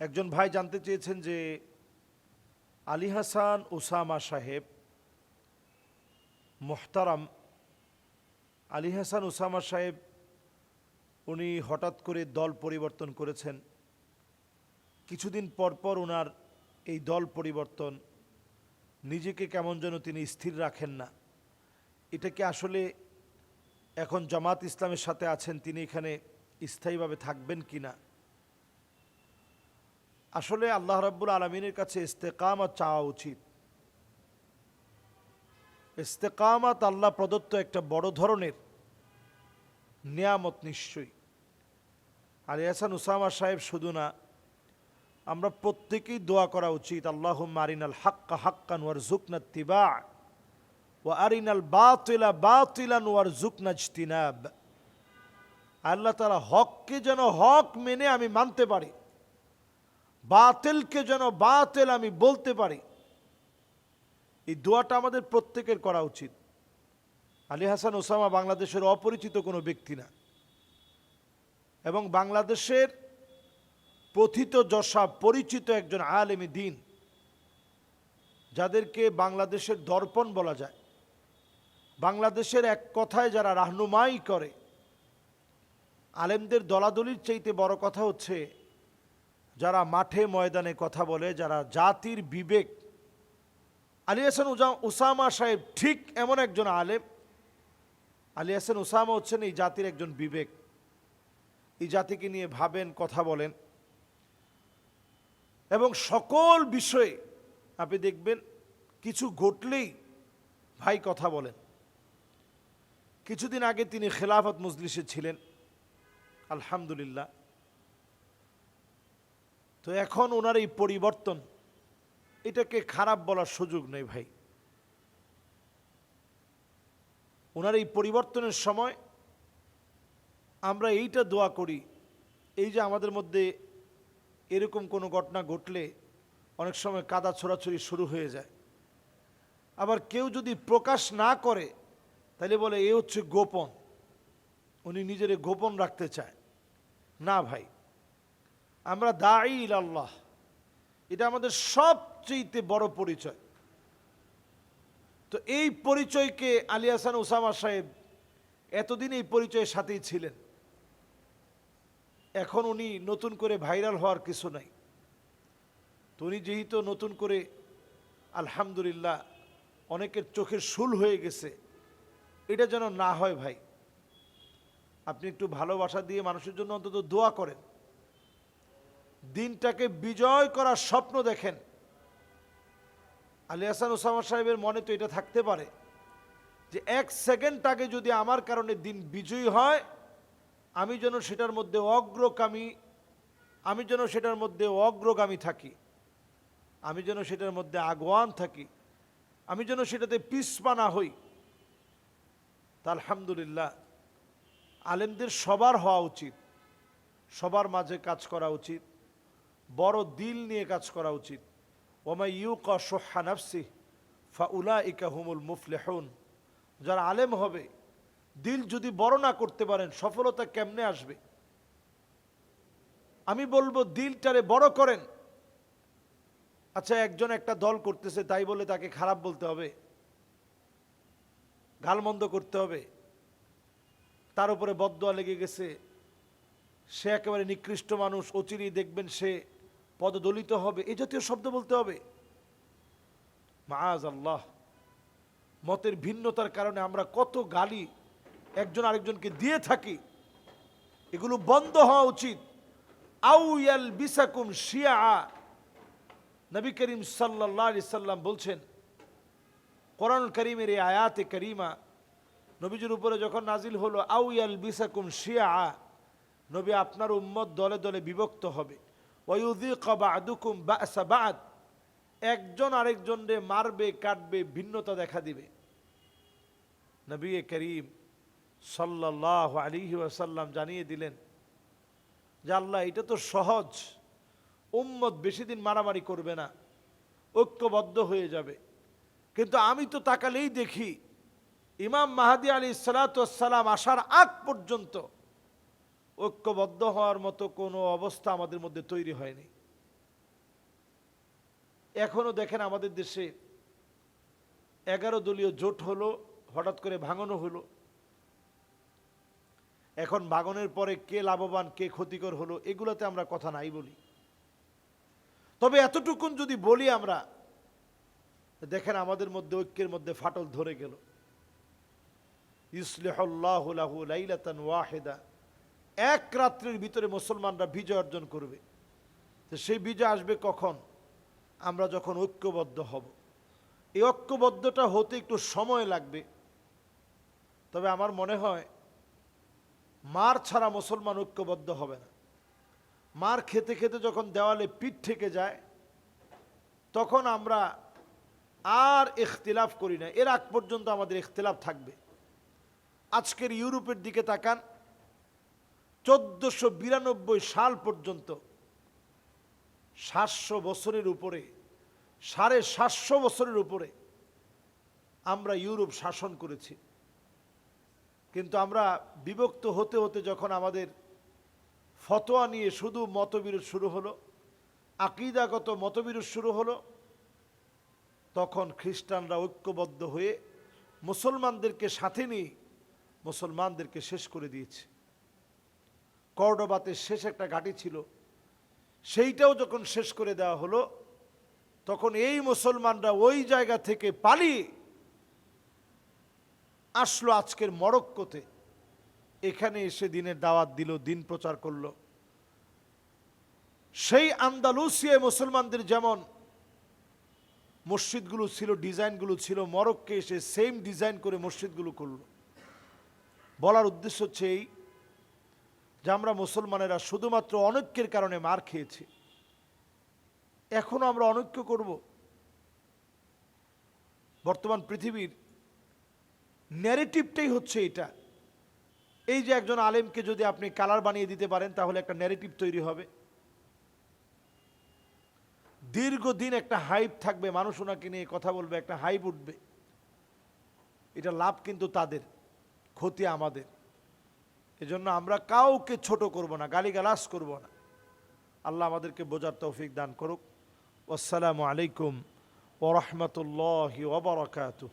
একজন ভাই জানতে চেয়েছেন যে আলী হাসান ওসামা সাহেব মোহতারাম, আলী হাসান ওসামা সাহেব উনি হঠাৎ করে দল পরিবর্তন করেছেন। কিছুদিন পর পর ওনার এই দল পরিবর্তন, নিজেকে কেমন যেন তিনি স্থির রাখেন না। এটা কি আসলে এখন জামাত ইসলামের সাথে আছেন, তিনি এখানে স্থায়ীভাবে থাকবেন কি না আসলে আল্লাহ রাব্বুল আলমিনের কাছে ইস্তেকামত চাওয়া উচিত। ইস্তেকামাত আল্লাহ প্রদত্ত একটা বড় ধরনের নিয়ামত নিশ্চয়ই। আর হাসান উসামা সাহেব শুধু না, আমরা প্রত্যেকেই দোয়া করা উচিত আল্লাহ মারিনাল হাক্কা হাক্কান ওয়ার জুকনা তিবা ও আরিনাল বাতিলা বাতিলান ওয়ার জুকনা জিনাব আল্লাহ তারা হককে যেন হক মেনে আমি মানতে পারি। বাতেলকে যেন বাতেল আমি বলতে পারি। এই দোয়াটা আমাদের প্রত্যেকের করা উচিত। আলী হাসান ওসামা বাংলাদেশের অপরিচিত কোনো ব্যক্তি না। এবং বাংলাদেশের প্রথিত যশা পরিচিত একজন আলেমী দিন, যাদেরকে বাংলাদেশের দর্পণ বলা যায়। বাংলাদেশের এক কথায় যারা রাহনুমাই করে, আলেমদের দলাদলির চাইতে বড় কথা হচ্ছে যারা মাঠে ময়দানে কথা বলে, যারা জাতির বিবেক। আলী হাসান উসামা সাহেব ঠিক এমন একজন আলেম। আলী হাসান উসামা হচ্ছেন এই জাতির একজন বিবেক। এই জাতিকে নিয়ে ভাবেন, কথা বলেন। এবং সকল বিষয়ে আপনি দেখবেন, কিছু ঘটলেই ভাই কথা বলেন। কিছুদিন আগে তিনি খেলাফত মজলিসে ছিলেন। আলহামদুলিল্লাহ। তো এখন ওনার এই পরিবর্তন, এটাকে খারাপ বলার সুযোগ নেই ভাই। ওনার এই পরিবর্তনের সময় আমরা এইটা দোয়া করি, এই যে আমাদের মধ্যে এরকম কোনো ঘটনা ঘটলে অনেক সময় কাদা ছোড়াছড়ি শুরু হয়ে যায়। আবার কেউ যদি প্রকাশ না করে, তাহলে বলে এ হচ্ছে গোপন, উনি নিজের গোপন রাখতে চায়। না ভাই আমরা দায়ী আল্লাহ এটা আমাদের সবচেয়ে বড় পরিচয়। তো এই পরিচয়কে আলী হাসান ওসামা সাহেব এতদিন এই পরিচয়ের সাথেই ছিলেন। এখন উনি নতুন করে ভাইরাল হওয়ার কিছু নাই। তো উনি যেহেতু নতুন করে আলহামদুলিল্লাহ অনেকের চোখের শুল হয়ে গেছে, এটা যেন না হয় ভাই। আপনি একটু ভালোবাসা দিয়ে মানুষের জন্য অন্তত দোয়া করেন। দিনটাকে বিজয় করার স্বপ্ন দেখেন। আলী হাসান ওসামা সাহেবের মনে তো এটা থাকতে পারে যে এক সেকেন্ড আগে যদি আমার কারণে দিন বিজয়ী হয়, আমি যেন সেটার মধ্যে অগ্রগামী, আমি যেন সেটার মধ্যে অগ্রগামী থাকি, আমি যেন সেটার মধ্যে আগোয়ান থাকি, আমি যেন সেটাতে পিসপা না হই, তা আলহামদুলিল্লাহ আলেমদের সবার হওয়া উচিত, সবার মাঝে কাজ করা উচিত। বড় দিল নিয়ে কাজ করা উচিত। ওমা ইউকা সোহা নাফসি ফাউলা ইকা হুমুল মুফলেহুন। যারা আলেম হবে, দিল যদি বড় না করতে পারেন, সফলতা কেমনে আসবে? আমি বলব, দিলটারে বড় করেন। আচ্ছা একজন একটা দল করতেছে, তাই বলে তাকে খারাপ বলতে হবে, গালমন্দ করতে হবে। তার উপরে বদয়া লেগে গেছে। সে একেবারে নিকৃষ্ট মানুষ, অচিরেই দেখবেন সে পদদলিত হবে, এ জাতীয় শব্দ বলতে হবে। মাজ আল্লাহ মতের ভিন্নতার কারণে আমরা কত গালি একজন আরেকজনকে দিয়ে থাকি, এগুলো বন্ধ হওয়া উচিত। আউয়াল বিসাকুম শিয়া, নবী করিম সাল্লাহ সাল্লাম বলছেন কোরআন করিমের এই আয়াতে করিমা, নবীজির উপরে যখন নাজিল হলো আউয়াল বিসাকুম শিয়া, নবী আপনার উম্মত দলে দলে বিভক্ত হবে। ওয়ুদিকুম বাদ একজন আরেকজনরে মারবে, কাটবে, ভিন্নতা দেখা দিবে। নবী করিম সাল্লাহ আলিহি ওয়াসাল্লাম জানিয়ে দিলেন যে আল্লাহ, এটা তো সহজ। উম্মত বেশি দিন মারামারি করবে না, ঐক্যবদ্ধ হয়ে যাবে। কিন্তু আমি তো তাকালেই দেখি, ইমাম মাহাদি আলী সালাতাম আসার আগ পর্যন্ত ঐক্যবদ্ধ হওয়ার মতো কোনো অবস্থা আমাদের মধ্যে তৈরি হয়নি। এখনও দেখেন আমাদের দেশে এগারো দলীয় জোট হলো, হঠাৎ করে ভাঙনও হলো। এখন ভাঙনের পরে কে লাভবান, কে ক্ষতিকর হলো, এগুলোতে আমরা কথা নাই বলি। তবে এতটুকুন যদি বলি আমরা, দেখেন আমাদের মধ্যে ঐক্যের মধ্যে ফাটল ধরে গেল। ইসলেহল্লাহু লাইলাতান ওয়াহেদা। এক রাত্রির ভিতরে মুসলমানরা বিজয় অর্জন করবে। তো সেই বিজয় আসবে কখন? আমরা যখন ঐক্যবদ্ধ হব। এই ঐক্যবদ্ধটা হতে একটু সময় লাগবে। তবে আমার মনে হয়, মার ছাড়া মুসলমান ঐক্যবদ্ধ হবে না। মার খেতে খেতে যখন দেওয়ালে পিঠ থেকে যায়, তখন আমরা আর ইখতিলাফ করি না। এর আগ পর্যন্ত আমাদের ইখতিলাফ থাকবে। আজকের ইউরোপের দিকে তাকান চোদ্দশো বিরানব্বই সাল পর্যন্ত সাতশো বছরের উপরে, সাড়ে সাতশো বছরের উপরে আমরা ইউরোপ শাসন করেছি। কিন্তু আমরা বিভক্ত হতে হতে যখন আমাদের ফতোয়া নিয়ে শুধু মতবিরোধ শুরু হলো, আকিদাগত মতবিরোধ শুরু হলো, তখন খ্রিস্টানরা ঐক্যবদ্ধ হয়ে মুসলমানদেরকে সাথে নিয়ে মুসলমানদেরকে শেষ করে দিয়েছে। কর্ডবাতে শেষ একটা ঘাঁটি ছিল। সেইটাও যখন শেষ করে দেওয়া হলো, তখন এই মুসলমানরা ওই জায়গা থেকে পালিয়ে আসলো আজকের মরক্কোতে। এখানে এসে দিনের দাওয়াত দিল, দিন প্রচার করল। সেই আন্দালুসিয়ায় মুসলমানদের যেমন মসজিদগুলো ছিল, ডিজাইনগুলো ছিল মরক্কে এসে সেম ডিজাইন করে মসজিদগুলো করল। বলার উদ্দেশ্য হচ্ছে এই যে আমরা মুসলমানেরা শুধুমাত্র অনৈক্যের কারণে মার খেয়েছি। এখনও আমরা অনৈক্য করব। বর্তমান পৃথিবীর ন্যারেটিভটাই হচ্ছে এটা। এই যে একজন আলেমকে যদি আপনি কালার বানিয়ে দিতে পারেন, তাহলে একটা ন্যারেটিভ তৈরি হবে। দীর্ঘদিন একটা হাইপ থাকবে, মানুষ ওনাকে নিয়ে কথা বলবে, একটা হাইপ উঠবে। এটা লাভ কিন্তু তাদের, ক্ষতি আমাদের। এজন্য আমরা কাউকে ছোট করব না গালিগালাস করব না। আল্লাহ আমাদেরকে বোঝার তৌফিক দান করুক। আসসালামু আলাইকুম ওরহমতুল্লাহ ওবরাকাতুহ